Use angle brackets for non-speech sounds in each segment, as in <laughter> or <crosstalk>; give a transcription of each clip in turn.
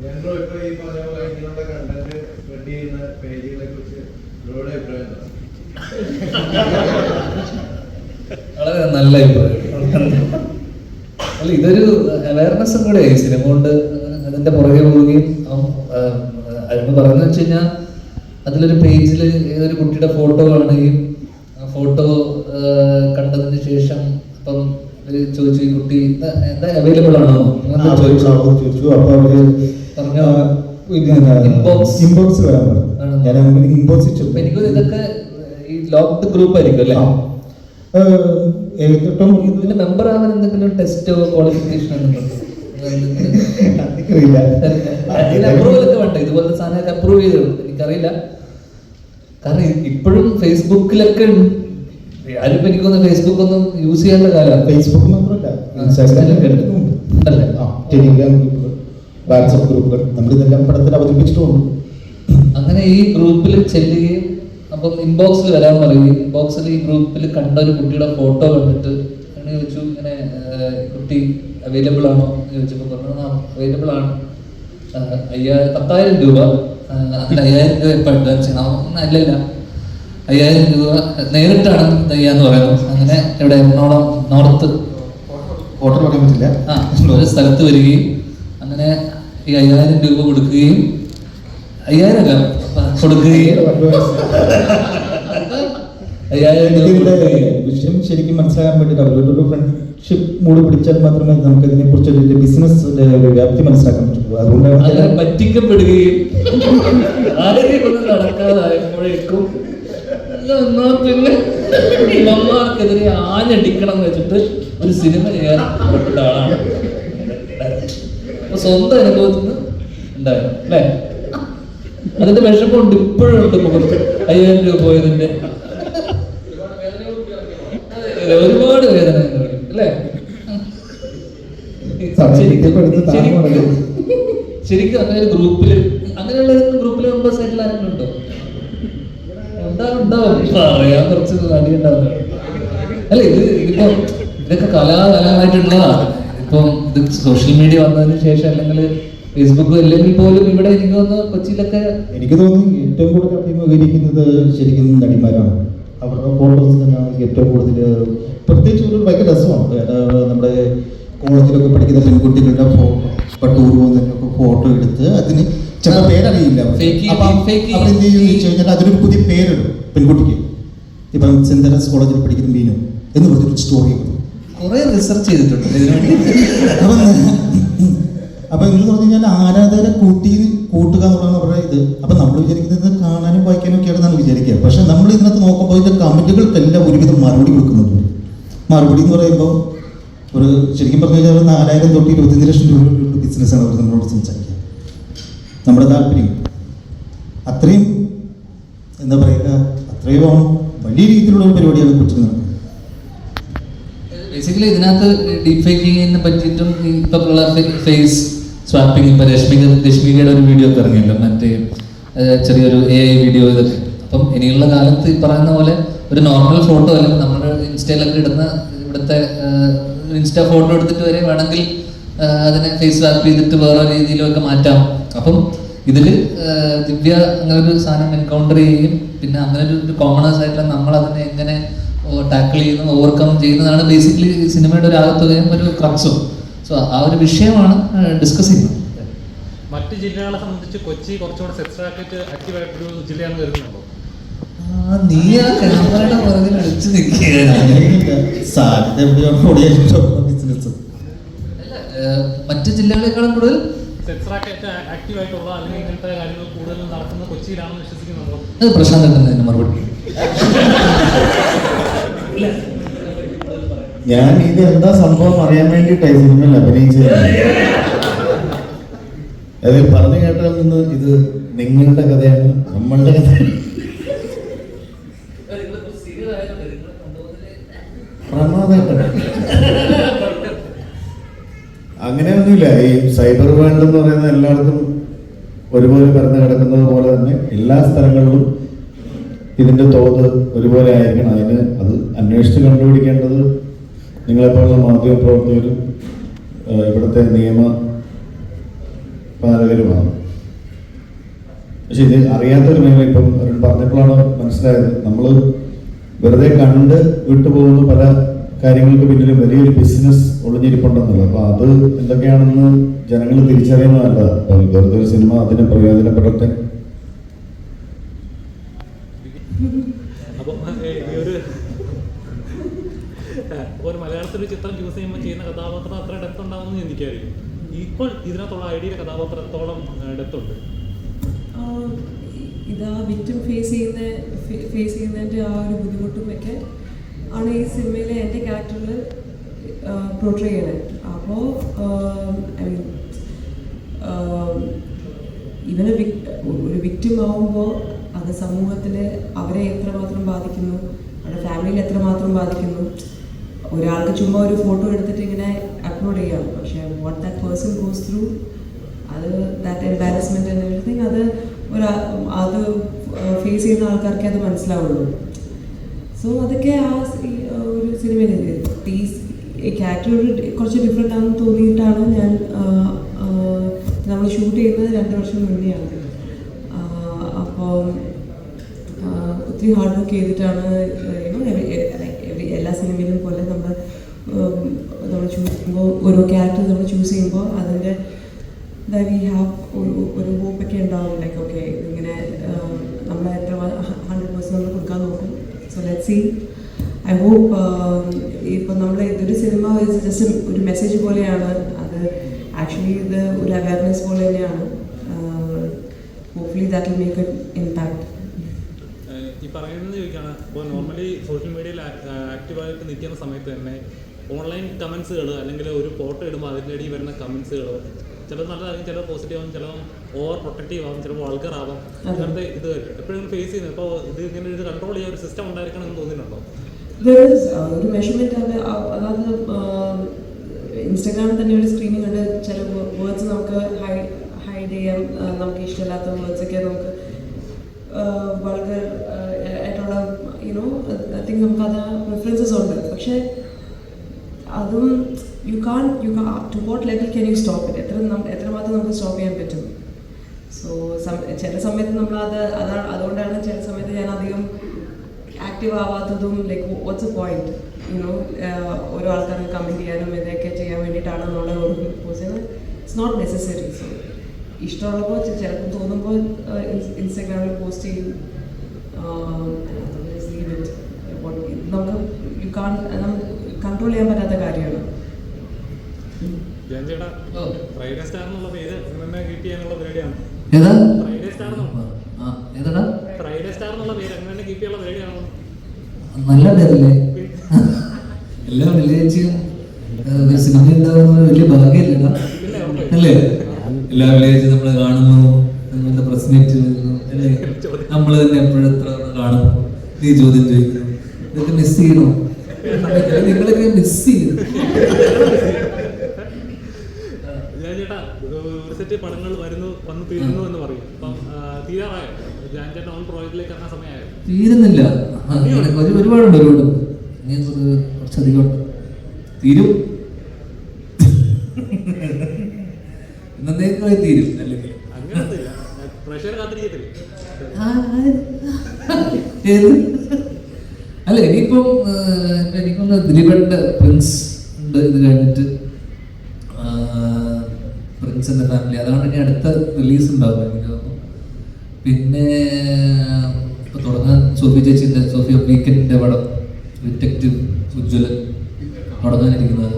ഇപ്പൊ ഈ പറഞ്ഞ പോലെ ഇങ്ങനെയുള്ള കണ്ടന്റ് സ്പ്രെഡ് ചെയ്യുന്ന പേജുകളെ കുറിച്ച് ബ്രോയുടെ അഭിപ്രായം വളരെ നല്ല അഭിപ്രായം. അല്ല ഇതൊരു അവയർനെസ്സും കൂടെ ഈ സിനിമ കൊണ്ട് അതിന്റെ പുറകെ പോവുകയും അതിന് പറഞ്ഞു വെച്ച് കഴിഞ്ഞാൽ അതിലൊരു പേജിൽ ഏതൊരു കുട്ടിയുടെ ഫോട്ടോ കാണുകയും ആ ഫോട്ടോ കണ്ടതിന് ശേഷം അപ്പം ചോദിച്ചു ഈ കുട്ടി എന്താ- എന്താ അവൈലബിൾ ആണോ? അങ്ങനെ ചോദിച്ചു. ചോദിച്ചു. അപ്പൊ അവർ പറഞ്ഞോ. Inbox Inbox. ഇൻബോക്സ് വരാൻ പറഞ്ഞു ഞാൻ അങ്ങനെ ഇൻബോക്സ് അപ്പൊ ഇതൊക്കെ ഈ ലോക്ക്ഡ് ഗ്രൂപ്പ് ആയിരിക്കും അല്ലേ? ഇതിന്റെ മെമ്പർ ആവാൻ എന്തെങ്കിലും ടെസ്റ്റോ ക്വാളിഫിക്കേഷൻ എനിക്കറിയില്ല. വേണ്ട. ഇതുപോലത്തെ സാധനമൊക്കെ അപ്രൂവ് ചെയ്ത് എനിക്കറിയില്ല. കാരണം ഇപ്പോഴും ഫേസ്ബുക്കിലൊക്കെ ആരും എനിക്ക് തോന്നുന്നു ഫേസ്ബുക്ക് ഒന്നും യൂസ് ചെയ്യാനുള്ള കാലമാണ് ഫേസ്ബുക്ക് മാത്രമല്ല ഇൻസ്റ്റാഗ്രാമിലൊക്കെ ഉണ്ട്. ആ ടെലിഗ്രാം വാട്സപ്പ് ഗ്രൂപ്പുകൾ നമ്മൾ ഇതെല്ലാം പടത്തിൽ അവതരിപ്പിച്ചിട്ടുണ്ട് അങ്ങനെ ഈ ഗ്രൂപ്പിൽ ചെല്ലുകയും അപ്പം ഇൻബോക്സിൽ വരാൻ പറയുകയും ഇൻബോക്സിൽ ഈ ഗ്രൂപ്പിൽ കണ്ട ഒരു കുട്ടിയുടെ ഫോട്ടോ കണ്ടിട്ട് അങ്ങനെ ചോദിച്ചു ഇങ്ങനെ കുട്ടി അവൈലബിൾ ആണോ? എന്ന് ചോദിച്ചപ്പോൾ പറഞ്ഞു ആ അവൈലബിൾ ആണ്. അയ്യായിരം അയ്യാ പത്തായിരം രൂപ. ആ, അതിൽ അയ്യായിരം രൂപ ഇപ്പം അഡ്വാൻസ് അല്ലല്ല. അയ്യായിരം രൂപ നേരിട്ടാണ് തയ്യാന്ന് പറയുന്നത്. അങ്ങനെ ഇവിടെ എറണാകുളം നോർത്ത് ഓർഡർ പറയാൻ പറ്റില്ല. ആ ഒരു സ്ഥലത്ത് വരികയും അങ്ങനെ ഈ അയ്യായിരം രൂപ കൊടുക്കുകയും അയ്യായിരം അല്ല കൊടുക്കുകയും. അയ്യായിരം രൂപ വിഷയം ശരിക്കും മനസ്സിലാക്കാൻ വേണ്ടിയിട്ട് അവരോടൊരു ഫ്രണ്ട്ഷിപ്പ് മൂഡ് പിടിച്ചാൽ മാത്രമേ നമുക്ക് ഇതിനെ കുറിച്ച് ബിസിനസ് വ്യാപ്തി മനസ്സിലാക്കാൻ പറ്റുള്ളൂ അതുകൊണ്ടാണ് ഞാൻ- പറ്റിക്കപ്പെടുകയും നടക്കാതായപ്പോഴേക്കും പിന്നെ? ആഞ്ഞടിക്കണം എന്ന് വെച്ചിട്ട് ഒരു സിനിമ ചെയ്യാൻ പെട്ട ആളാണ്. സ്വന്തം അനുഭവത്തിൽ നിന്ന് ഉണ്ടായിരുന്നു അല്ലേ? അതിന്റെ വിഷമമുണ്ട് ഇപ്പോഴും ഉണ്ട് മുഖത്ത്. അയ്യായിരം രൂപ പോയതിന്റെ. ഒരുപാട് വേദന അല്ലേ? ശരിക്കും- അങ്ങനെ ഒരു ഗ്രൂപ്പിൽ അങ്ങനെയുള്ള ഗ്രൂപ്പിൽ മെമ്പേഴ്സ് ആയിട്ടുള്ള ആരെങ്കിലും ഉണ്ടോ? ഉണ്ടാവും ഉണ്ടാവും. പറയാൻ കുറച്ച് മടിയുണ്ടാവും അല്ല ഇത് ഇതിപ്പോ ഇതൊക്കെ കലാകാലമായിട്ടുള്ളതാണ് ഇപ്പം ഇത് സോഷ്യൽ മീഡിയ വന്നതിന് ശേഷം അല്ലെങ്കിൽ ഫേസ്ബുക്ക് അല്ലെങ്കിൽ പോലും ഇവിടെ എനിക്ക് തോന്നുന്നു കൊച്ചിയിലൊക്കെ എനിക്ക് തോന്നുന്നു ഏറ്റവും കൂടുതൽ അഭിമുഖീകരിക്കുന്നത് ശരിക്കും നടിമാരാണ്. അവരുടെ ഫോട്ടോസ് തന്നെയാണ് ഏറ്റവും കൂടുതൽ. പ്രത്യേകിച്ച് ഒരു ഭയങ്കര രസമാണ്. നമ്മുടെ കോളേജിലൊക്കെ പഠിക്കുന്ന പെൺകുട്ടികളുടെ ഫോട്ടോ ടൂർ പോകുന്നതിനൊക്കെ ഫോട്ടോ എടുത്ത് അതിന് ചില പേരറിയില്ല വെച്ച് കഴിഞ്ഞാൽ അതിനൊരു പുതിയ പേരിടും പെൺകുട്ടിക്ക്. ഇപ്പം സെന്റ് കോളേജിൽ പഠിക്കുന്ന മീനു എന്ന് പറഞ്ഞൊരു സ്റ്റോറി കുറെ റിസർച്ച് ചെയ്തിട്ടുണ്ട്. അപ്പൊ അപ്പൊ എന്ന് പറഞ്ഞു കഴിഞ്ഞാൽ ആരാധകരെ കൂട്ടി കൂട്ടുക എന്നുള്ളതാണ് അവരുടെ ഇത്. അപ്പൊ നമ്മൾ വിചാരിക്കുന്നത് കാണാനും വായിക്കാനും ഒക്കെയാണെന്നാണ് വിചാരിക്കുക. പക്ഷെ നമ്മൾ ഇതിനകത്ത് നോക്കുമ്പോൾ ഇതിന്റെ കമന്റുകൾക്കെല്ലാം ഒരുവിധം മറുപടി കൊടുക്കുന്നുണ്ട്. മറുപടി എന്ന് പറയുമ്പോൾ ഒരു ശരിക്കും പറഞ്ഞു കഴിഞ്ഞാൽ നാലായിരം തൊട്ട് ഇരുപത്തിയഞ്ച് ലക്ഷം രൂപയുടെ ബിസിനസ്സാണ് അവർ നമ്മളോട് സംസാരിക്കുക. നമ്മുടെ താല്പര്യം. അത്രയും എന്താ പറയുക അത്രയും വലിയ രീതിയിലുള്ള ഒരു പരിപാടിയാണ് കൊച്ചു നടക്കുന്നത്. ബേസിക്കലി ഇതിനകത്ത് ഡീപ് ഫേക്കിങ്ങിനെ പറ്റിയിട്ടും ഇപ്പൊ ഫേസ് സ്വാപ്പിംഗ് ഇപ്പൊ രശ്മിക രശ്മികയുടെ ഒരു വീഡിയോ ഒക്കെ ഇറങ്ങിയല്ലോ മറ്റേ ചെറിയൊരു എ ഐ വീഡിയോ ഇതൊക്കെ. അപ്പം ഇനിയുള്ള കാലത്ത് ഈ പറയുന്ന പോലെ ഒരു നോർമൽ ഫോട്ടോ അല്ലെങ്കിൽ നമ്മുടെ ഇൻസ്റ്റയിലൊക്കെ ഇടുന്ന ഇവിടുത്തെ ഇൻസ്റ്റ ഫോട്ടോ എടുത്തിട്ട് വരെ വേണമെങ്കിൽ അതിനെ ഫേസ് സ്വാപ്പ് ചെയ്തിട്ട് വേറെ രീതിയിലൊക്കെ മാറ്റാം. അപ്പം ഇതിൽ ദിവ്യ അങ്ങനെ ഒരു സാധനം എൻകൗണ്ടർ ചെയ്യുകയും പിന്നെ അങ്ങനെ ഒരു കോമണേഴ്സ് ആയിട്ടുള്ള നമ്മൾ അതിനെ എങ്ങനെ ടാക്കിൾ ചെയ്യുന്നു ഓവർകം ചെയ്യുന്നതാണ് ബേസിക്കലി സിനിമയുടെ ഒരു ആകത്തുകയും ഒരു ക്രക്സും സോ ആ ഒരു വിഷയമാണ് ഡിസ്കസ് ചെയ്യുന്നത്. മറ്റ് ജില്ലകളെ സംബന്ധിച്ച് കൊച്ചി കുറച്ചുകൂടെ സെക്സ് റാക്കറ്റ് ആക്റ്റീവ് ആയിട്ടൊരു ജില്ലയാണെന്ന് ആ, നീ ആ ക്യാമറയുടെ പുറകിൽ അടിച്ചു നിൽക്കുകയാണ്. മറ്റു ജില്ലകളെക്കാളും കൂടുതൽ ആക്ടീവായിട്ടുള്ള റാക്കറ്റ് ആക്റ്റീവ് ആയിട്ടുള്ള അല്ലെങ്കിൽ ഇങ്ങനത്തെ കാര്യങ്ങൾ കൂടുതലും നടക്കുന്ന കൊച്ചിയിലാണെന്ന് വിശ്വസിക്കുന്നുണ്ടോ? അത് പ്രശാന്ത് തന്നെ മറുപടി. <laughs> ഞാൻ ഇത് എന്താ സംഭവം അറിയാൻ വേണ്ടിയിട്ടായി സിനിമയിൽ അഭിനയിച്ചത്? അതിൽ പറഞ്ഞു കേട്ടാൽ നിന്ന് ഇത് നിങ്ങളുടെ കഥയാണ് നമ്മളുടെ കഥയാണ്. അങ്ങനെ അങ്ങനെയൊന്നുമില്ല ഈ സൈബർ വേൾഡ് എന്ന് പറയുന്ന എല്ലായിടത്തും ഒരുപോലെ പരന്ന് കിടക്കുന്നത് പോലെ തന്നെ എല്ലാ സ്ഥലങ്ങളിലും ഇതിന്റെ തോത് ഒരുപോലെ ആയിരിക്കണം. അതിന് അത് അന്വേഷിച്ച് കണ്ടുപിടിക്കേണ്ടത് നിങ്ങളെപ്പോലുള്ള മാധ്യമ പ്രവർത്തകരും ഏഹ് ഇവിടുത്തെ നിയമ പാലകരുമാണ്. പക്ഷെ ഇത് അറിയാത്തൊരു മേഖല. ഇപ്പം അവർ പറഞ്ഞപ്പോഴാണ് മനസ്സിലായത്. നമ്മൾ വെറുതെ കണ്ട് വിട്ടുപോകുന്ന പല കാര്യങ്ങൾക്ക് പിന്നിലും വലിയൊരു ബിസിനസ് ഒളിഞ്ഞിരിപ്പുണ്ടെന്നുള്ളത്. അപ്പൊ അത് എന്തൊക്കെയാണെന്ന് ജനങ്ങൾ തിരിച്ചറിയുന്നതല്ല വെറുതെ ഒരു സിനിമ അതിന് പ്രയോജനപ്പെടട്ടെ അപ്പോൾ ഈ ഒരു അപ്പോൾ ഒരു ചിത്രം ചൂസ് ചെയ്യുമ്പോൾ ചെയ്യുന്ന കഥാപാത്രം അത്ര ഡെപ്ത് ഉണ്ടാവുമെന്ന് ചിന്തിക്കായിരിക്കും ഇപ്പോൾ ഇതിനകത്തുള്ള ഐഡിയയിലെ കഥാപാത്രം എത്രത്തോളം ഡെപ്ത് ഉണ്ട്. ഇതാ വിറ്റും ഫേസ് ചെയ്യുന്ന ഫേസ് ചെയ്യുന്നതിന്റെ ആ ഒരു ബുദ്ധിമുട്ടും ഒക്കെ ആണ് ഈ സിനിമയിലെ എന്റെ ക്യാരക്ടറിൽ പോർട്രേ ചെയ്യണത്. അപ്പോൾ ഐ മീൻ ഇവന് ഒരു വിക്റ്റിം ആവുമ്പോൾ അത് സമൂഹത്തിൽ അവരെ എത്രമാത്രം ബാധിക്കുന്നു അവരുടെ ഫാമിലിയിൽ എത്രമാത്രം ബാധിക്കുന്നു ഒരാൾക്ക് ചുമ്മാ ഒരു ഫോട്ടോ എടുത്തിട്ട് ഇങ്ങനെ അപ്ലോഡ് ചെയ്യാം. പക്ഷേ what that person goes through അത് ദാറ്റ് എംബാരസ്മെന്റ് ആൻഡ് എവറിഥിങ് അത് ഒരാ അത് ഫേസ് ചെയ്യുന്ന ആൾക്കാർക്ക് അത് മനസ്സിലാവുള്ളൂ. സോ അതൊക്കെ ആ ഒരു സിനിമയിൽ ഈ ക്യാരക്ടർ കുറച്ച് ഡിഫറെന്റ് ആണെന്ന് തോന്നിയിട്ടാണ് ഞാൻ നമ്മൾ ഷൂട്ട് ചെയ്യുന്നത് രണ്ട് വർഷം മുന്നെയാണ്. അപ്പോൾ ഒത്തിരി ഹാർഡ് വർക്ക് ചെയ്തിട്ടാണ് എല്ലാ സിനിമയിലും പോലെ നമ്മൾ നമ്മൾ ചൂസ് ചെയ്യുമ്പോൾ ഓരോ ക്യാരക്ടർ നമ്മൾ ചൂസ് ചെയ്യുമ്പോൾ അതിന്റെ വി ഹാവ് ഒരു ഒരു ഹോപ്പൊക്കെ ഉണ്ടാവും. ലൈക്ക് ഓക്കെ ഇങ്ങനെ നമ്മൾ എത്ര ഹൺഡ്രഡ് പേഴ്സന്റ് നമ്മൾ കൊടുക്കാൻ നോക്കും. So let see I hope ഇപ്പം നമ്മൾ ഇതൊരു സിനിമ ജസ്റ്റ് ഒരു മെസ്സേജ് പോലെയാണ്. അത് ആക്ച്വലി ഇത് ഒരു അവയർനെസ് പോലെ തന്നെയാണ്. Hopefully that will make a impact ഈ പറയുന്നത് ചോദിക്കുകയാണ് ഇപ്പോൾ നോർമലി സോഷ്യൽ മീഡിയയിൽ ആക്റ്റീവായിട്ട് നിൽക്കുന്ന സമയത്ത് തന്നെ ഓൺലൈൻ കമൻസുകൾ അല്ലെങ്കിൽ ഒരു ഫോട്ടോ ഇടുമ്പോൾ അതിന്റെ ഇടയിൽ വരുന്ന കമൻസുകൾ ചിലത് നല്ലതായിരിക്കും ചിലത് പോസിറ്റീവ് ആവും ചിലത് ഓവർ പ്രൊട്ടക്റ്റീവ് ആവും ചിലപ്പോൾ വൾഗർ ആവാം. അങ്ങനത്തെ ഇത് എപ്പോഴും ഫേസ് ചെയ്യുന്നത്. ഇപ്പോൾ ഇത് ഇങ്ങനെ ഒരു കൺട്രോൾ ചെയ്യാൻ ഒരു സിസ്റ്റം ഉണ്ടായിരിക്കണം എന്ന് തോന്നിയിട്ടുണ്ടോ ഒരു മെഷർമെന്റ് അത് അതായത് ഇൻസ്റ്റാഗ്രാമിൽ തന്നെ ഒരു സ്ക്രീനിങ് ഉണ്ട്. ചില വേർഡ്സ് നമുക്ക് ഹൈഡ് ചെയ്യാം. നമുക്ക് ഇഷ്ടമില്ലാത്ത വേർഡ്സ് ഒക്കെ നമുക്ക് ആയിട്ടുള്ള യുനോ ഐ തിങ്ക് നമുക്ക് അത് പ്രിഫറൻസസ് ഉണ്ട്. പക്ഷേ അതും യു കാൺ യു കാ to what level can you stop it എത്ര എത്രമാത്രം നമുക്ക് സ്റ്റോപ്പ് ചെയ്യാൻ പറ്റും? സോ ചില സമയത്ത് നമ്മൾ അത് അതാണ് അതുകൊണ്ടാണ് ചില സമയത്ത് ഞാൻ അധികം active ആവാത്തതും like what's a point you know ഓരോ ആൾക്കാർക്ക് കമന്റ് ചെയ്യാനും ഇതൊക്കെ ചെയ്യാൻ വേണ്ടിയിട്ടാണ് നമ്മളെ post it's not necessary so ഇഷ്ടമുള്ളപ്പോൾ ചിലപ്പോൾ തോന്നുമ്പോൾ ഇൻസ്റ്റാഗ്രാമിൽ പോസ്റ്റ് ചെയ്യും. കൺട്രോൾ ചെയ്യാൻ പറ്റാത്ത കാര്യമാണ്. ഏതാ? ഫ്രൈഡേ സ്റ്റാർ ആ ഏതാടാ? ഫ്രൈഡേ സ്റ്റാർ എന്നുള്ള പേര് എങ്ങനെ കീപ്പ് ചെയ്യാനുള്ള പരിപാടിയാണോ? നല്ല പേരല്ലേ? എല്ലാ ഒരു സിനിമ ഉണ്ടാകുന്ന വലിയ ഭാഗ്യമില്ലടാ. അല്ലേ? എല്ലാ വെള്ളിയാഴ്ചയും നമ്മൾ കാണുന്നു. പ്രസ് മീറ്റ് അല്ലേ? നമ്മൾ തന്നെ എപ്പോഴും എത്ര കാണുന്നു കാണും നീ ചോദ്യം ചോദിക്കുന്നു ഇതൊക്കെ മിസ് ചെയ്യണോ നിങ്ങളൊക്കെ മിസ് ചെയ്യും ഞാൻ ചേട്ടാ ഒരു സെറ്റ് പടങ്ങൾ വരുന്നു വന്ന് തീരുന്നു എന്ന് പറയും അപ്പം ആ, തീരാറായോ ഞാൻ ചേട്ടൻ ഓൺ പ്രോജക്റ്റിലേക്ക് ഇറങ്ങാൻ സമയമായോ തീരുന്നില്ല ഒരുപാടുണ്ട് ഒരുപാട് കുറച്ചധികം തീരും. എന്നേക്കായി തീരും അല്ലെങ്കിൽ. അല്ല ഇനിയിപ്പം എനിക്കൊന്ന് ദിലീപന്റെ പ്രിൻസ് ഉണ്ട് ഇത് കഴിഞ്ഞിട്ട്. പ്രിൻസിന്റെ ഫാമിലി അതാണ് ഇനി അടുത്ത റിലീസ് ഉണ്ടാവും എനിക്ക് തോന്നുന്നു പിന്നെ തുടങ്ങാൻ സോഫി ചേച്ചിന്റെ സോഫി വീക്കെൻഡിന്റെ പടം ഡിറ്റക്റ്റീവ് ഉജ്ജ്വലൻ തുടങ്ങാനിരിക്കുന്നത്.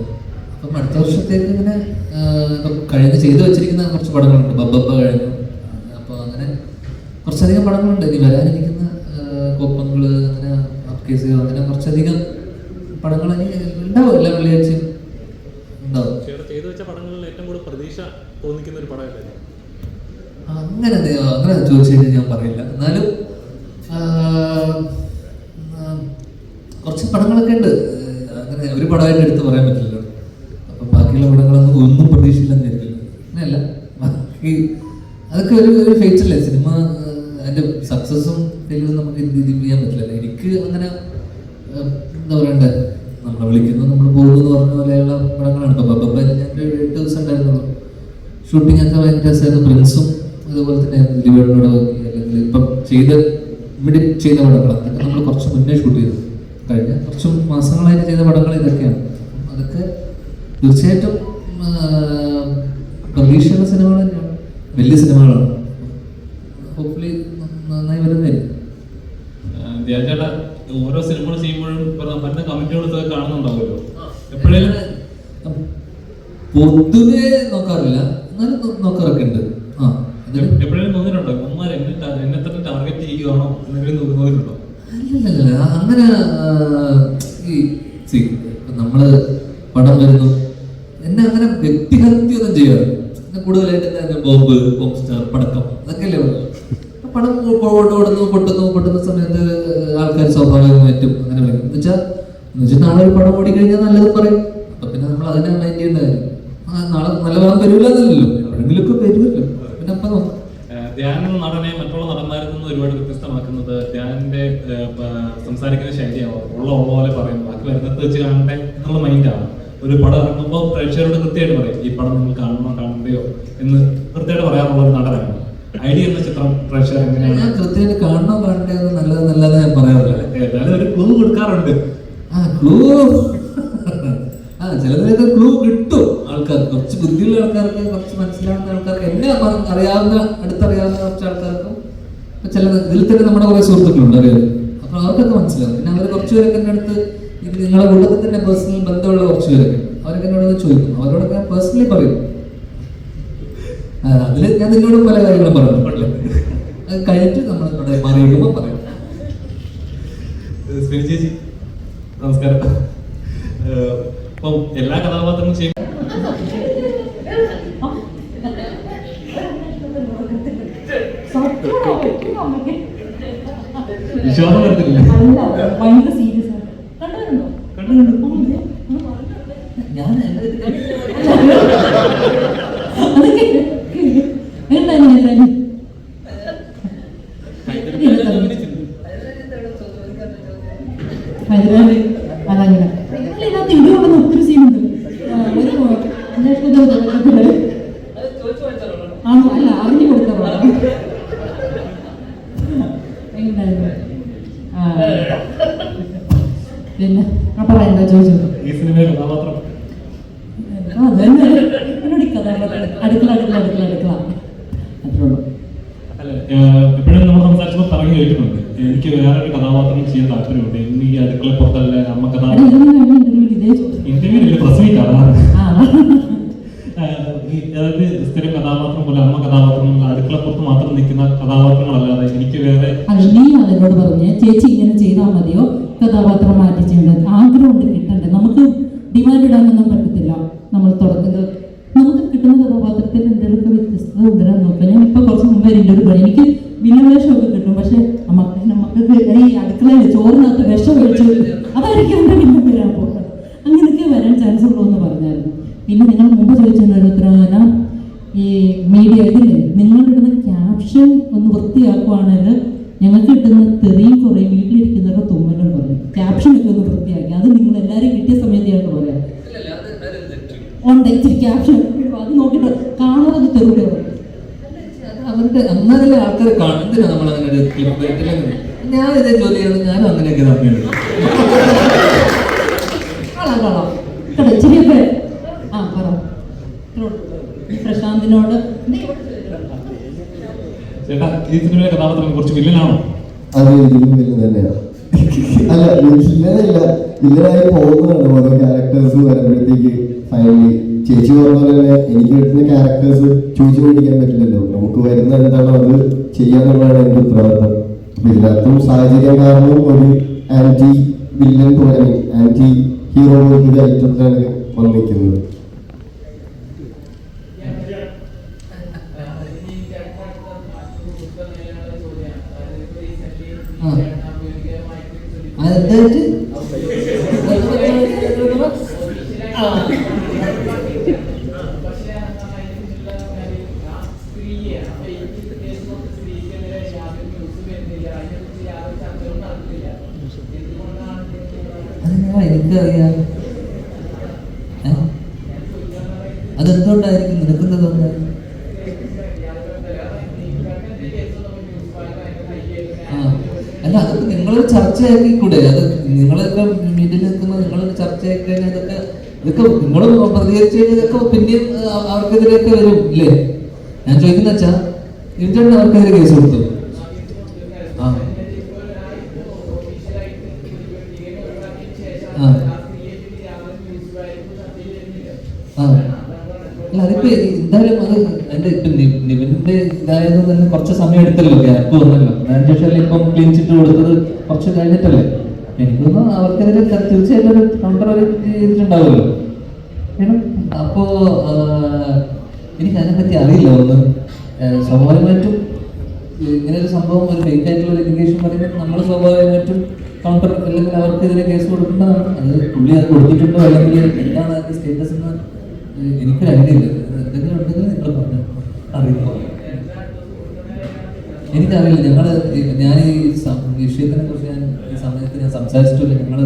അപ്പം അടുത്ത വർഷത്തേക്ക് ഇങ്ങനെ കഴിഞ്ഞ് ചെയ്തു വെച്ചിരിക്കുന്ന കുറച്ച് പടങ്ങളുണ്ട്. ബബ്ബ കഴിഞ്ഞു. അപ്പോൾ അങ്ങനെ കുറച്ചധികം പടങ്ങളുണ്ട്. ഇനി വരാനിരിക്കുന്ന കൊപ്പങ്ങൾ അങ്ങനെ അപ്കേസ് അങ്ങനെ കുറച്ചധികം പടങ്ങൾ ഉണ്ടാവും. എല്ലാ വെള്ളിയാഴ്ചയും ഉണ്ടാവും. ചേട്ടാ ചെയ്തു വെച്ച പടങ്ങളിൽ ഏറ്റവും കൂടുതൽ പ്രതീക്ഷ തോന്നിക്കുന്ന ഒരു പടമല്ലേ? അങ്ങനെ അങ്ങനെ ചോദിച്ചു കഴിഞ്ഞാൽ ഞാൻ പറയില്ല. എന്നാലും കുറച്ച് പടങ്ങളൊക്കെ ഉണ്ട്. അങ്ങനെ ഒരു പടമായിട്ട് എടുത്ത് പറയാൻ പറ്റില്ലല്ലോ. അപ്പം ബാക്കിയുള്ള പടങ്ങളൊന്നും ഒന്നും പ്രതീക്ഷയില്ലെന്ന് പ്രതീക്ഷയില്ലെന്നിരിക്കില്ല അങ്ങനെയല്ല. ബാക്കി അതൊക്കെ ഒരു ഒരു ഫേറ്റ് അല്ലേ? സിനിമ അതിന്റെ സക്സസും ഫെയിലും നമുക്ക് ചെയ്യാൻ പറ്റില്ല എനിക്ക് അങ്ങനെ എന്താ പറയണ്ടേ? നമ്മളെ വിളിക്കുന്നു നമ്മൾ പോകുന്നു പറഞ്ഞ പോലെയുള്ള പടങ്ങളാണ്. ഇപ്പൊ ബബ്ബ ഒരു എട്ട് ദിവസം ഉണ്ടായിരുന്നുള്ളൂ. ഷൂട്ടിംഗ് ഒക്കെ ഭയങ്കര പ്രിൻസും അതുപോലെ തന്നെ ദിലീപേട്ടനോട് അല്ലെങ്കിൽ ഇപ്പം ചെയ്ത ഇവിടെ ചെയ്ത പടങ്ങൾ അതൊക്കെ നമ്മൾ കുറച്ച് മുന്നേ ഷൂട്ട് ചെയ്തു. കഴിഞ്ഞ കുറച്ച് മാസങ്ങളായിട്ട് ചെയ്ത പടങ്ങൾ ഇതൊക്കെയാണ്. അതൊക്കെ തീർച്ചയായിട്ടും പ്രതീക്ഷയുള്ള സിനിമകൾ തന്നെയാണ്. വലിയ സിനിമകളാണ്. ഹോപ്പ്ഫുള്ളി നന്നായി വരുന്നതായിരിക്കും. ചേട്ടാ ഓരോ സിനിമകൾ ചെയ്യുമ്പോഴും വരുന്ന കമന്റുകളൊക്കെ കാണുന്നുണ്ടാവുമല്ലോ. എപ്പോഴേലും പൊതുവെ നോക്കാറില്ല. എന്നാലും നോക്കാറൊക്കെ ഉണ്ട്. ആ എപ്പോഴും എപ്പോഴേലും തോന്നിയിട്ടുണ്ടോ? എന്നെ ടാർഗറ്റ് ചെയ്യുകയാണോ എന്തെങ്കിലും തോന്നി- അല്ലല്ല അങ്ങനെ ഈ നമ്മൾ പടം വരുന്നു. എന്നെ അങ്ങനെ വ്യക്തിഹത്യൊന്നും ചെയ്യാറ് എന്നെ കൂടുതലായിട്ട് എന്നെ ബോംബ് ബോംബ് സ്റ്റാർ പടക്കം അതൊക്കെയല്ലേ പറയുന്നത് പടം ഓടുന്നു പൊട്ടുന്നു പൊട്ടുന്ന സമയത്ത് ആൾക്കാർ സ്വാഭാവികമായിട്ടും അങ്ങനെ പറയും. എന്ന് വെച്ചാൽ എന്ന് വെച്ചാൽ നാളെ ഒരു പടം ഓടിക്കഴിഞ്ഞാൽ നല്ലത് പറയും. അപ്പൊ പിന്നെ നമ്മൾ അതിനെ മൈൻഡ് ചെയ്യേണ്ട കാര്യം. നാളെ നല്ല പടം വരില്ല. എന്നല്ലല്ലോ എപ്പോഴെങ്കിലും ഒക്കെ വരുമല്ലോ പിന്നെ അപ്പൊ നോക്കാം. ധ്യാൻ നടനെ മറ്റുള്ള നടന്മാരിൽ നിന്ന് ഒരുപാട് വ്യത്യസ്തമാക്കുന്നത് ധ്യാനിന്റെ സംസാരിക്കുന്ന ശൈലിയാണ്. ഉള്ള ഉള്ള പോലെ പറയുന്നത് ബാക്കി വരുന്നത് വെച്ച് കാണട്ടെ എന്നുള്ള മൈൻഡാണ് ഒരു പടം ഇറങ്ങുമ്പോൾ പ്രേക്ഷകരോട് കൃത്യമായിട്ട് പറയും ഈ പടം നിങ്ങൾ കാണണോ കാണണ്ടയോ? എന്ന് കൃത്യമായിട്ട് പറയാറുള്ള ഒരു നടനാണ്. ഐഡിയ എന്ന ചിത്രം പ്രേക്ഷകർ എങ്ങനെയാണ്? കൃത്യമായിട്ട് കാണണോ കാണണ്ടേ എന്ന് നല്ലത് നല്ലത് ഞാൻ പറയാറില്ല. ഏതായാലും ഒരു ക്ലൂ കൊടുക്കാറുണ്ട്. ആ ക്ലൂ ആ ചിലതിനൊക്കെ ക്ലൂ കിട്ടും. ആൾക്കാർക്ക് കുറച്ച് ബുദ്ധിയുള്ള ആൾക്കാർക്ക് കുറച്ച് മനസ്സിലാവുന്ന ആൾക്കാർക്ക് എന്നെ അറി- അറിയാവുന്ന അടുത്തറിയാവുന്ന കുറച്ച് ആൾക്കാർക്കും ചില ഇതിൽ തന്നെ നമ്മുടെ കുറെ സുഹൃത്തുക്കളുണ്ട് അറിയാം അപ്പൊ അവർക്കൊക്കെ മനസ്സിലാവും. പിന്നെ അവർ കുറച്ച് പേരൊക്കെ എന്റെ അടുത്ത് ഇത് നിങ്ങളെ കൂട്ടത്തിൽ തന്നെ പേഴ്സണൽ ബന്ധമുള്ള കുറച്ച് പേരൊക്കെ അവരൊക്കെ എന്നോട് ചോദിക്കും. അവരോടൊക്കെ ഞാൻ പേഴ്സണലി പറയും. അതിൽ അതിൽ ഞാൻ നിന്നോട് പല കാര്യങ്ങളും പറഞ്ഞു അത് കഴിഞ്ഞിട്ട് നമ്മൾ ഇവിടെ മറിയുമ്പോൾ പറയും. ചേച്ചി നമസ്കാരം. അപ്പം എല്ലാ കഥാപാത്രങ്ങളും ചെയ്യും <laughs> വിശ്വാസം വരത്തില്ല ഭയങ്കര സീരിയസ് ആണ് കണ്ടോ കണ്ടു ഞാൻ അതൊക്കെ എന്തായാലും എന്തായാലും ഹൈദരാബാദ് അതങ്ങനെ നിങ്ങൾ ഇതിനകത്ത് ഇടികൊണ്ടുന്ന ഒത്തിരി സീനുണ്ട് ആ, ഒരു അന്വേഷണ ദൗത്യത്തിൽ ആണോ അല്ല അറിഞ്ഞു കൊടുത്തതാണ് എങ്ങനെയായിരുന്നു ആ പിന്നെ അപ്പൊ എന്താ ചോദിച്ചത്? ഈ സിനിമയിലെ കഥാപാത്രം അതന്നെ. എന്നോട് അടുക്കള അടുക്കള അടുക്കള അടുക്കള. എപ്പോഴും നമ്മൾ സംസാരിച്ചപ്പോൾ പറഞ്ഞു കേട്ടിട്ടുണ്ട്. എനിക്ക് വേറൊരു കഥാപാത്രം ചെയ്യാൻ താല്പര്യമുണ്ട്. ഇന്ന് ഈ അടുക്കള പുറത്തല്ല അമ്മ കഥാപാത്രം ഇന്റർവ്യൂവിൽ ചോദിച്ചു ഈ അതായത് കഥാപാത്രം അടുക്കള മാത്രം നിൽക്കുന്ന കഥാപാത്രങ്ങളല്ലാതെ എനിക്ക് വേറെ അത് നീ അതിനോട് പറഞ്ഞ് ചേച്ചി ഇങ്ങനെ ചെയ്താൽ മതിയോ? കഥാപാത്രം മാറ്റി ചെയ്യേണ്ടത് ആഗ്രഹം ഉണ്ട് കിട്ടണ്ടേ? നമുക്ക് ഡിമാൻഡ് ഇടാനൊന്നും പറ്റത്തില്ല നമ്മൾ തുടക്കുന്നത്. നമുക്ക് കിട്ടുന്ന കഥാപാത്രത്തിൽ എന്തെങ്കിലുമൊക്കെ വ്യത്യസ്തത കൊണ്ടുവരാൻ നോക്കാം. ഞാൻ ഇപ്പൊ കുറച്ച് മുമ്പ് ഒരു പണി എനിക്ക് വിനവേഷമൊക്കെ കിട്ടും. പക്ഷെ നമുക്ക് നമുക്ക് ഈ അടുക്കളയിൽ ചോറിനകത്ത് വിഷം ഒഴിച്ച് അതായിരിക്കും എന്റെ പിന്നെ വരാൻ പോകുന്നത്. അങ്ങനെയൊക്കെ വരാൻ ചാൻസ് ഉള്ളൂ എന്ന് പറഞ്ഞായിരുന്നു. പിന്നെ നിങ്ങൾ മുമ്പ് ഒരു ഉത്തരവാദിത്തം ഈ മീഡിയ ഇതില്ലേ നിങ്ങളിടുന്ന ക്യാപ്ഷൻ ഒന്ന് വൃത്തിയാക്കുവാണെങ്കിൽ ഞങ്ങൾക്ക് കിട്ടുന്ന തെറിയും കുറേ വീട്ടിലിരിക്കുന്നവരുടെ തുമ്മലും കുറയും. ക്യാപ്ഷൻ ഒക്കെ ഒന്ന് വൃത്തിയാക്കി. അത് നിങ്ങൾ എല്ലാവരും കിട്ടിയ സമയത്ത് ഞങ്ങൾ പറയാം. ഉണ്ട് ഇച്ചിരി ക്യാപ്ഷൻ അത് നോക്കിയിട്ട് കാണാതെ തെറിയുടെ പറയും അവരുടെ അന്നേരല്ലേ ആൾക്കാർ കണ്ടില്ല നമ്മൾ അങ്ങനെ ഒരു ക്ലിപ്പ് ബൈറ്റിൽ ഞാൻ ഇതേ ജോലി ഞാനും അങ്ങനെയൊക്കെ കേട്ടോ ഇച്ചിരിയൊക്കെ ആ പറ. പ്രശാന്തിനോട് ചേട്ടാ ഈ സിനിമയിലെ കഥാപാത്രം കുറച്ച് വില്ലനാണോ? അത് ഇതിലും വലുത് തന്നെയാണ് അല്ല വില്ലനല്ല വില്ലനായി പോകുന്നതാണ് ഓരോ ക്യാരക്ടേഴ്സ് വരുമ്പോഴത്തേക്ക് ഫൈനലി ചേച്ചി പറഞ്ഞ പോലെ എനിക്ക് കിട്ടുന്ന ക്യാരക്ടേഴ്സ് ചോദിച്ചു മേടിക്കാൻ പറ്റില്ലല്ലോ. നമുക്ക് വരുന്ന എന്താണോ അത് ചെയ്യാന്നുള്ളതാണ് എന്റെ ഉത്തരവാദിത്തം. അപ്പൊ ഇതിനകത്തും സാഹചര്യം കാരണം ഒരു ആന്റി വില്ലൻ പോലെ ആന്റി ഹീറോ ഐറ്റത്തിലാണ് വന്നിരിക്കുന്നത്. അതെന്തുകൊണ്ടായിരിക്കും നിനക്കെന്താ തോന്നുന്നത് ചർച്ചയാക്കി കൂടെ അത് നിങ്ങളൊക്കെ മീഡിയയിൽ നിൽക്കുന്ന നിങ്ങളൊക്കെ ചർച്ചയാക്കി കഴിഞ്ഞാൽ ഇതൊക്കെ ഇതൊക്കെ നിങ്ങൾ പ്രതികരിച്ചു കഴിഞ്ഞാൽ ഇതൊക്കെ പിന്നെയും അവർക്കെതിരെയൊക്കെ വരും ഇല്ലേ? ഞാൻ ചോദിക്കുന്ന വെച്ചാ ഇന്ത്യൻ അവർക്കെതിരെ കേസ് കൊടുത്തു? ആ. അതിപ്പോ എന്തായാലും അത് എന്റെ നിവിന്റെ ഇതായത് തന്നെ കുറച്ച് സമയം എടുത്തല്ലോ ഗ്യാപ്പ് വന്നല്ലോ. അതിന് ശേഷം ഇപ്പം ക്ലീൻ ചിറ്റ് കൊടുത്തത്? കുറച്ച് കഴിഞ്ഞിട്ടല്ലേ? എനിക്കൊന്നും അവർക്കെതിരെ തീർച്ചയായിട്ടും ഒരു കൗണ്ടർ ചെയ്തിട്ടുണ്ടാവുമല്ലോ. അപ്പോ എനിക്ക് എനിക്ക് അതിനെപ്പറ്റി അറിയില്ല. ഒന്ന് സ്വാഭാവികമായിട്ടും ഇങ്ങനെ ഒരു സംഭവം ഒരു ഫേക്ക് ആയിട്ടുള്ള ഒരു ഇൻഡിക്കേഷൻ പറയുമ്പോൾ നമ്മൾ സ്വാഭാവികമായിട്ടും കൗണ്ടർ അല്ലെങ്കിൽ അവർക്കെതിരെ കേസ് കൊടുക്കേണ്ടതാണ്. അത് പുള്ളി അത് കൊടുത്തിട്ടുണ്ടോ അല്ലെങ്കിൽ എന്താണ് അതിന്റെ സ്റ്റേറ്റസ് എന്ന് എനിക്കൊരു അറിയില്ല എന്തെങ്കിലും ഉണ്ടെങ്കിൽ നിങ്ങൾ പറഞ്ഞു അറിയില്ല എനിക്കറിയില്ല. ഞങ്ങൾ ഞാൻ ഈ വിഷയത്തിനെ കുറിച്ച് ഞാൻ ഈ സമയത്ത് ഞാൻ സംസാരിച്ചിട്ടില്ല. ഞങ്ങൾ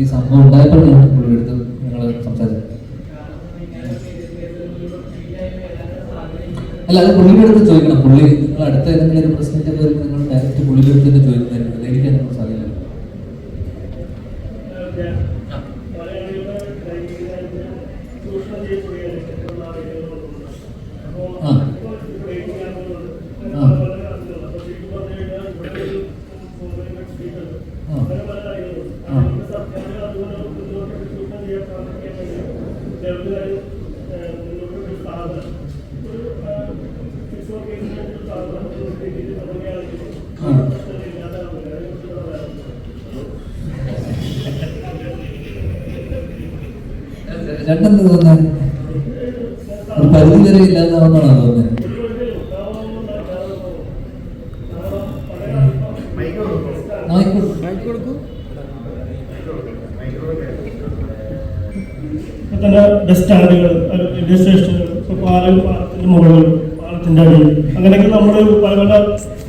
ഈ സംഭവം ഉണ്ടായപ്പോഴാണ് പുള്ളി എടുത്ത് ഞങ്ങൾ സംസാരിച്ചത്. അല്ല അത് പുള്ളിയുടെ ചോദിക്കണം. പുള്ളി നിങ്ങൾ അടുത്ത ഏതെങ്കിലും ഒരു പ്രശ്നത്തെ വരുമ്പോൾ നിങ്ങൾ ഡയറക്റ്റ് പുള്ളിയുടെ അടുത്ത് തന്നെ ചോദിക്കുന്നതായിരിക്കും എനിക്ക് അതിനെ കുറിച്ച് അറിയില്ല. ആ ആ ആ രണ്ടെന്ത് തോന്നുന്നത് ഒരു പരിധി വരെ ഇല്ലാതാവുന്നതാണോ തോന്നുന്നത് തന്നെ ബസ് സ്റ്റാൻഡുകൾ റെയിൽവേ സ്റ്റേഷനുകൾ പാലം പാലത്തിന്റെ മുകളിൽ പാലത്തിന്റെ അടിയിൽ. അങ്ങനെയൊക്കെ നമ്മൾ പല പല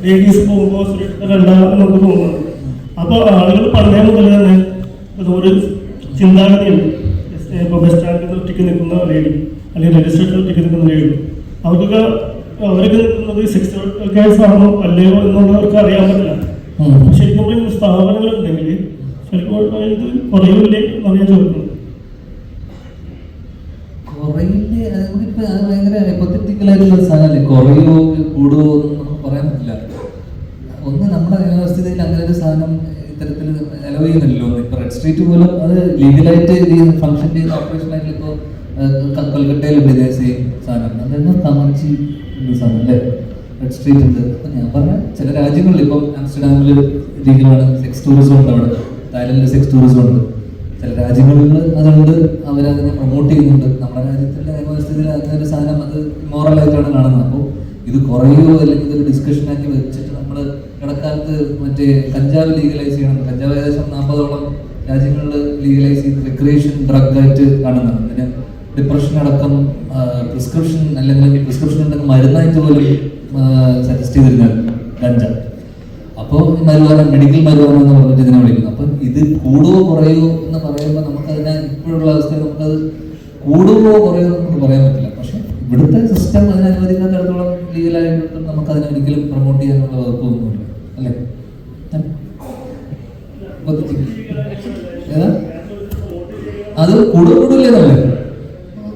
ലേഡീസ് പോകുമ്പോൾ സുരക്ഷിതരല്ല എന്നൊക്കെ തോന്നുന്നു. അപ്പൊ ആളുകൾ പണ്ടേ മുതൽ തന്നെ ഇത് ഒരു ചിന്താഗതിയുണ്ട് ഇപ്പൊ ബസ് സ്റ്റാൻഡിൽ ഒറ്റയ്ക്ക് നിൽക്കുന്ന ലേഡി അല്ലെങ്കിൽ റെയിൽവേ സ്റ്റേഷനിൽ ഒറ്റയ്ക്ക് നിൽക്കുന്ന ലേഡി അവർക്കൊക്കെ അവരൊക്കെ നിൽക്കുന്നത് സിക്സ് കേസ് ആണോ അല്ലയോ എന്നുള്ളവർക്ക് അറിയാൻ പറ്റില്ല. ശരിക്കും പറഞ്ഞാൽ സ്ഥാപനങ്ങൾ ഉണ്ടെങ്കിൽ ശരിക്കും ഇത് കുറയില്ലേ എന്നാണ് ചോദിക്കുന്നു കുറയില്ലേ? അത് ഭയങ്കര സാധനമല്ലേ? കുറയോ കൂടുവോ എന്ന് നമുക്ക് പറയാൻ പറ്റില്ല. ഒന്ന് നമ്മുടെ വ്യവസ്ഥിതിയിൽ അങ്ങനെ ഒരു സാധനം ഇത്തരത്തിൽ ഒന്ന് ഇപ്പൊ റെഡ് സ്ട്രീറ്റ് പോലും അത് ലീഗലായിട്ട് ഫംഗ്ഷൻ ചെയ്ത ഓപ്പറേഷൻ ആയിട്ട് ഇപ്പോൾ കൊൽക്കട്ടയിലുണ്ട് ഇതേ സാധനം. അതെന്ന് എന്ന സാധനം അല്ലേ? റെഡ് സ്ട്രീറ്റ് ഉണ്ട്. അപ്പൊ ഞാൻ പറഞ്ഞ ചില രാജ്യങ്ങളിൽ ഇപ്പം ആംസ്റ്റർഡാമിൽ ലീഗലാണ് സെക്സ് ടൂറിസം ഉണ്ട് അവിടെ. തായ്ലൻഡിൽ സെക്സ് ടൂറിസം ഉണ്ട്. ചില രാജ്യങ്ങളിൽ അതുകൊണ്ട് അവരതിനെ പ്രൊമോട്ട് ചെയ്യുന്നുണ്ട്. നമ്മുടെ രാജ്യത്തിന്റെ നിയമവ്യവസ്ഥയിൽ അങ്ങനെ ഒരു സാധനം അത് മോറലായിട്ടാണ് കാണുന്നത്. അപ്പോൾ ഇത് കുറയോ അല്ലെങ്കിൽ ഇതൊരു ഡിസ്കഷനാക്കി വെച്ചിട്ട് നമ്മൾ ഇടക്കാലത്ത് മറ്റേ കഞ്ചാവ് ലീഗലൈസ് ചെയ്യണം കഞ്ചാവ് ഏകദേശം നാൽപ്പതോളം രാജ്യങ്ങളിൽ ലീഗലൈസ് ചെയ്ത് റിക്രിയേഷൻ ഡ്രഗ് ആയിട്ട് കാണുന്നുണ്ട് അതിന് ഡിപ്രഷൻ അടക്കം പ്രിസ്ക്രിപ്ഷൻ അല്ലെങ്കിൽ പ്രിസ്ക്രിപ്ഷൻ ഉണ്ടെങ്കിൽ മരുന്നായിട്ട് പോലും സജസ്റ്റ് ചെയ്തിരുന്നത് കഞ്ച അപ്പോൾ മരുവാനം മെഡിക്കൽ മരുവാനം എന്ന് പറഞ്ഞിട്ട് ഇതിനെ വിളിക്കുന്നു. അപ്പം ഇത് കൂടുവോ കുറയോ എന്ന് പറയുമ്പോൾ നമുക്കതിനെ ഇപ്പോഴുള്ള അവസ്ഥയിൽ നമുക്കത് കൂടുവോ കുറയോ നമുക്ക് പറയാൻ പറ്റില്ല. പക്ഷെ ഇവിടുത്തെ സിസ്റ്റം അതിനെ ലീഗലായിട്ടും നമുക്കതിനെ ഒരിക്കലും പ്രൊമോട്ട് ചെയ്യാനുള്ള വകുപ്പൊന്നുമില്ല അല്ലേ? അത് കൂടുതലല്ലേ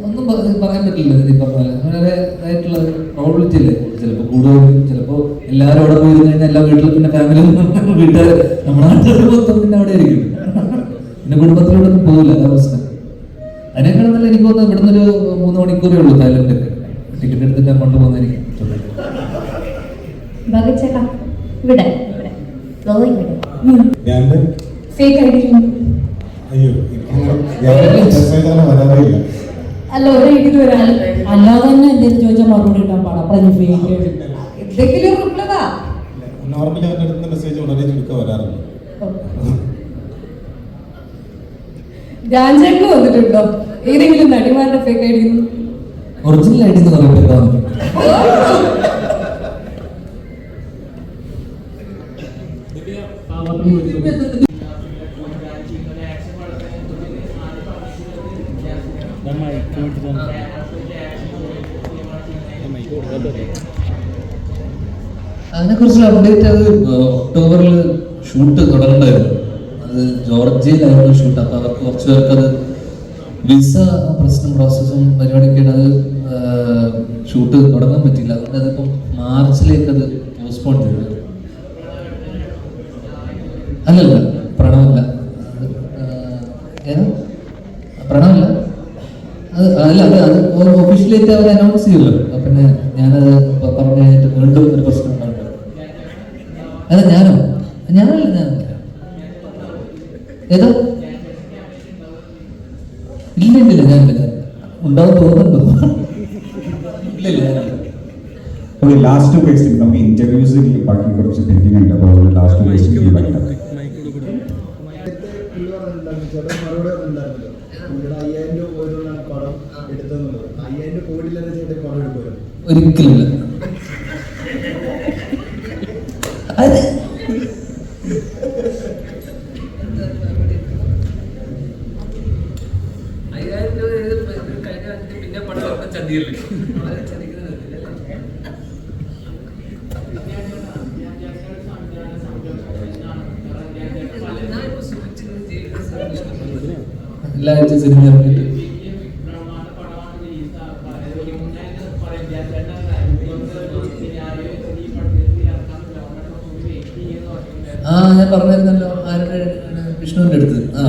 ഒന്നും പറയാൻ പറ്റില്ല നീ പറഞ്ഞാലുള്ള പ്രോബ്ലിറ്റി അല്ലേ ചിലപ്പോൾ കൂടുതലും ചിലപ്പോൾ എല്ലാവരും അവിടെ പോയി കഴിഞ്ഞാൽ എല്ലാ വീട്ടിലും പിന്നെ ഫാമിലി <laughs> വീട്ടുകാർ നമ്മുടെ നാട്ടിലൊരു മൊത്തം പിന്നെ അവിടെ ആയിരിക്കും പിന്നെ കുടുംബത്തിലോട്ടൊന്നും പോകില്ല അതാ പ്രശ്നം. അതിനേക്കാളും നല്ല എനിക്ക് തോന്നുന്നു ഇവിടുന്ന് ഒരു മൂന്ന് മണിക്കൂറേ ഉള്ളൂ തായ്ലൻഡൊക്കെ ടിക്കറ്റ് എടുത്തിട്ട് അങ്ങോട്ട് പോകുന്നതായിരിക്കും. ഇവിടെ ഇവിടെ. ഇവിടെ. ഫേക്ക് ഐ ഡി അയ്യോ അല്ല ഒരു ഐ ഡി വരാൻ. അല്ലാതെ തന്നെ എന്തെങ്കിലും ചോദിച്ചാൽ മറുപടി ഇട്ടാൻ പാടാം. അപ്പൊ എന്തെങ്കിലും റിപ്ലൈ താ നോർമലി അവരുടെ അടുത്ത് മെസ്സേജ് വളരെ ചുരുക്കം വരാറുണ്ട്. രാജേട്ടന് വന്നിട്ടുണ്ടോ? ഏതെങ്കിലും നടിമാരുടെ ഫേക്ക് ഐ ഡി ഒറിജിനൽ ആയിട്ട് എന്ന് പറയുമ്പോൾ അതിനെക്കുറിച്ചുള്ള അപ്ഡേറ്റ് അത് ഒക്ടോബറിൽ ഷൂട്ട് തുടങ്ങണ്ടായിരുന്നു അത് ജോർജിയയിലായിരുന്നു ഷൂട്ട് അപ്പോൾ അവർക്ക് കുറച്ച് പേർക്ക് അത് വിസ പ്രശ്നം പ്രോസസ്സും പരിപാടിയൊക്കെ അത് ഷൂട്ട് തുടങ്ങാൻ പറ്റില്ല അതുകൊണ്ട് അതിപ്പം മാർച്ചിലേക്ക് അത് പോസ്റ്റ്പോൺ ചെയ്തു. അല്ലല്ല പ്രണവല്ല. ഏതാ പ്രണവല്ല? അത് അല്ല അത് അത് ഒഫീഷ്യലായിട്ട് അവർ അനൗൺസ് ചെയ്യുമല്ലോ അപ്പൊ പിന്നെ ഞാനത് പറഞ്ഞു കഴിഞ്ഞിട്ട് വീണ്ടും ഒരു പ്രശ്നം അല്ല ഞാനോ? ഞാനല്ല ഞാൻ. ഏതോ? ഇല്ല ഇല്ല ഞാനില്ല ഞാൻ. ഉണ്ടാവും തോന്നുന്നുണ്ടോ? ഇല്ല ഇല്ല ഓക്കെ ലാസ്റ്റ് ക്വസ്റ്റ്യൻ നമുക്ക് ഇന്റർവ്യൂസിൽ ബാക്കി കുറച്ച് പെൻഡിങ് ഉണ്ട്. അപ്പോൾ ലാസ്റ്റ് ക്വസ്റ്റ്യൻ വയ്ക്കാം നേരത്തെ പുള്ളി പറഞ്ഞിട്ടുണ്ടായിരുന്നു ചേട്ടൻ മറുപടി പറഞ്ഞിട്ടുണ്ടായിരുന്നല്ലോ പുള്ളിയുടെ അയ്യായിരം രൂപ പോലുള്ള പടം എടുത്തെന്നുള്ളത് അയ്യായിരം രൂപ പോയിട്ടില്ലാതെ ചേട്ടൻ പടം എടുക്കുമല്ലോ ഒരിക്കലില്ല അത് <laughs> എല്ലാ ആഴ്ച സിനിമ ഇറങ്ങിയിട്ട് ആ ഞാൻ പറഞ്ഞിരുന്നല്ലോ ആരുടെ വിഷ്ണുവിന്റെ അടുത്ത് ആ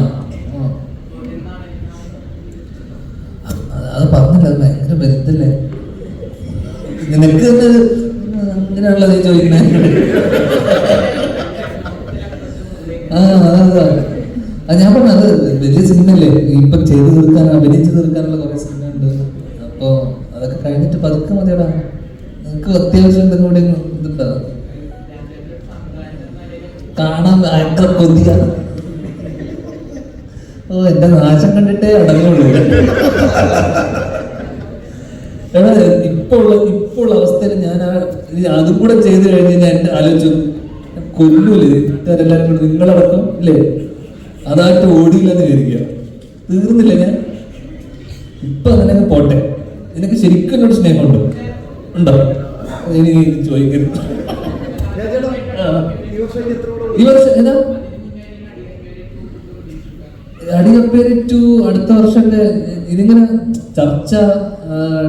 ആ. അത് അത് പറഞ്ഞില്ല അത് ഭയങ്കര ബന്ധല്ലേ നിനക്ക് തന്നെ ഒരു, അങ്ങനെയാണല്ലോ നീ ചോദിക്കുന്നത് ആ അതാ അത് ഞാൻ പറഞ്ഞു അത് വലിയ സിനിമയല്ലേ? ഇപ്പൊ ചെയ്തു തീർക്കാൻ അഭിനയിച്ചു തീർക്കാനുള്ള കുറെ സിനിമ ഉണ്ട് അപ്പൊ അതൊക്കെ കഴിഞ്ഞിട്ട് പതുക്കെ മതിയടാ. നിങ്ങക്ക് അത്യാവശ്യം എന്തെങ്കിലും കൂടി ഇതുണ്ടോ? കാണാൻ ഭയങ്കര കൊതിയ. ഓ എന്റെ നാശം കണ്ടിട്ടേ അടങ്ങുള്ളൂ. എടാ ഇപ്പൊ ഉള്ള ഇപ്പൊ ഉള്ള അവസ്ഥയിൽ ഞാൻ അതും കൂടെ ചെയ്ത് കഴിഞ്ഞ് ഞാൻ ആലോചിച്ചു കൊല്ലൂലേ? ഇത്തരെല്ലാരും കൂടെ നിങ്ങളടക്കം ഇല്ലേ? അതായിട്ട് ഓടിയില്ലെന്ന് വിചാരിക്കുക തീർന്നില്ല ഞാൻ? ഇപ്പൊ അതിനൊക്കെ പോട്ടെ. നിനക്ക് ശരിക്കും എന്നോട് സ്നേഹമുണ്ടോ. ഉണ്ടോ? ഇനി ചോദിക്കരുത്. ഈ വർഷം ടു അടുത്ത വർഷത്തെ ഇതിങ്ങനെ ചർച്ച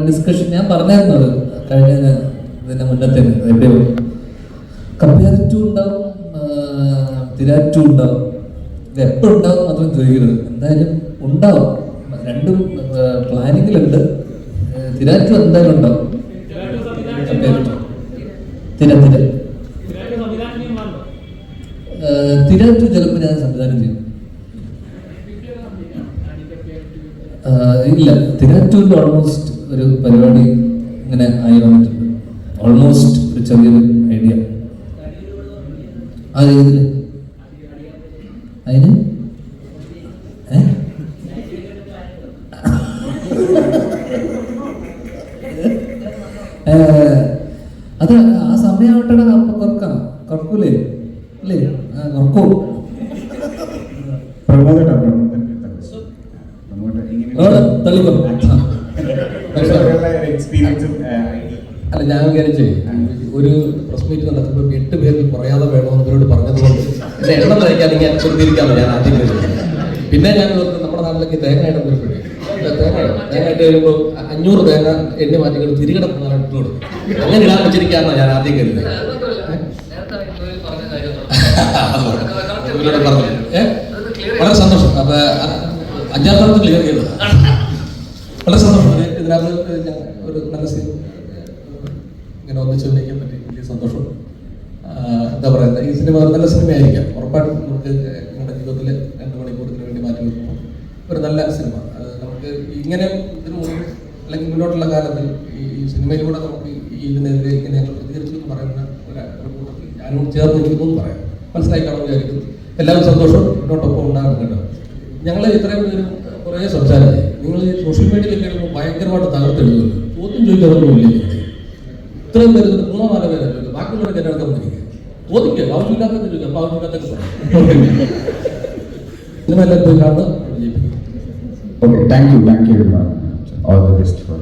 ഡിസ്കഷൻ ഞാൻ പറഞ്ഞായിരുന്നു അത് കഴിഞ്ഞ ഇതിന്റെ മുന്നത്തെ എവിടെയോ ഉണ്ടാവും തിരാറ്റു ഉണ്ടാവും. ഇത് എപ്പോൾ ഉണ്ടാവും മാത്രം ചോദിക്കരുത്. എന്തായാലും ഉണ്ടാവും. രണ്ടും പ്ലാനിങ്ങിലുണ്ട്. തിരാറ്റ് എന്തായാലും ഉണ്ടാവും. തിര തിര തിരാറ്റു ചിലപ്പോൾ ഞാൻ സംവിധാനം ചെയ്യും. ഇല്ല. തിരാറ്റൂരിൽ ഓൾമോസ്റ്റ് ഒരു പരിപാടി ഇങ്ങനെ ആയി വന്നിട്ടുണ്ട്. ഓൾമോസ്റ്റ് ഒരു ചെറിയൊരു ഐഡിയ ആ രീതിയിൽ അതിന്? അത് ആ സമയമാവട്ടെ കുറക്കാം കുറക്കൂലേ? അല്ലേ? ആ കുറക്കൂ. തള്ളിക്കോ. അല്ല ഞാൻ വിചാരിച്ചേ ഒരു പ്രസ് മീറ്റ് നടക്കുമ്പോൾ എട്ട് എണ്ണം തയ്ക്കാൻ ഞാൻ ചെറുതിരിക്കാന്ന് ഞാൻ ആദ്യം കരുതി പിന്നെ ഞാൻ ഓർത്തു നമ്മുടെ നാട്ടിലേക്ക് തേങ്ങ ഇടം വരുമ്പോഴേ ഇല്ല, തേങ്ങ തേങ്ങ ഇട്ട് കഴിയുമ്പോൾ അഞ്ഞൂറ് തേങ്ങ എണ്ണി മാറ്റി തിരികട ഇട്ട് കൊടുക്കും. അങ്ങനെ ഇടാൻ വെച്ചിരിക്കാന്നാണ് ഞാൻ ആദ്യം കരുതി ഇവരോട് പറഞ്ഞു ഏ? വളരെ സന്തോഷം. അപ്പൊ അഞ്ചാം തരത്തിൽ ക്ലിയർ ചെയ്തത്. വളരെ സന്തോഷം. ഇത് ഇതിനകത്ത് ഒരു നല്ല സീൻ ഇങ്ങനെ ഒന്നിച്ചു ഉന്നയിക്കാൻ പറ്റി വലിയ സന്തോഷം. എന്താ പറയുക ഈ സിനിമ നല്ല സിനിമയായിരിക്കാം. ഉറപ്പായിട്ടും നമുക്ക് നമ്മുടെ ജീവിതത്തിൽ രണ്ട് മണിക്കൂറിന് വേണ്ടി മാറ്റി വെക്കുമ്പോൾ ഒരു നല്ല സിനിമ. നമുക്ക് ഇങ്ങനെ ഇതിന് മുമ്പ് അല്ലെങ്കിൽ മുന്നോട്ടുള്ള കാലത്തിൽ ഈ സിനിമയിലൂടെ നമുക്ക് ഈ ഇതിനെതിരെ ഇങ്ങനെ പ്രതികരിച്ചു എന്ന് പറയുന്ന ഒരു കൂട്ടത്തിൽ ഞാനും ചേർന്ന് നിൽക്കുന്നു എന്ന് പറയാം. മനസ്സിലായി കാണാൻ വിചാരിക്കുന്നു. എല്ലാവരും സന്തോഷം. മുന്നോട്ടൊപ്പം ഉണ്ടാകും കേട്ടോ. ഞങ്ങൾ ഇത്രയും പേരും കുറേ സംസാരിച്ചു. നിങ്ങൾ സോഷ്യൽ മീഡിയയിലൊക്കെ ഇടുമ്പോൾ ഭയങ്കരമായിട്ട് തകർത്തെഴുതുമല്ലോ ചോദ്യം ചോദിക്കാതൊന്നും ഇല്ല. ഇത്രയും പേര് മൂന്നോ നാലോ പേരെ ചോദിക്കും ബാക്കിയുള്ളവരൊക്കെ എന്റെ അടുത്ത് ചോദിക്കുക ആവശ്യമില്ലാത്ത ചോദിക്കുക അപ്പോൾ ആവശ്യമില്ലാത്ത സിനിമ എല്ലാവരും പോയി വിജയിപ്പിക്കും okay thank you thank you all the best for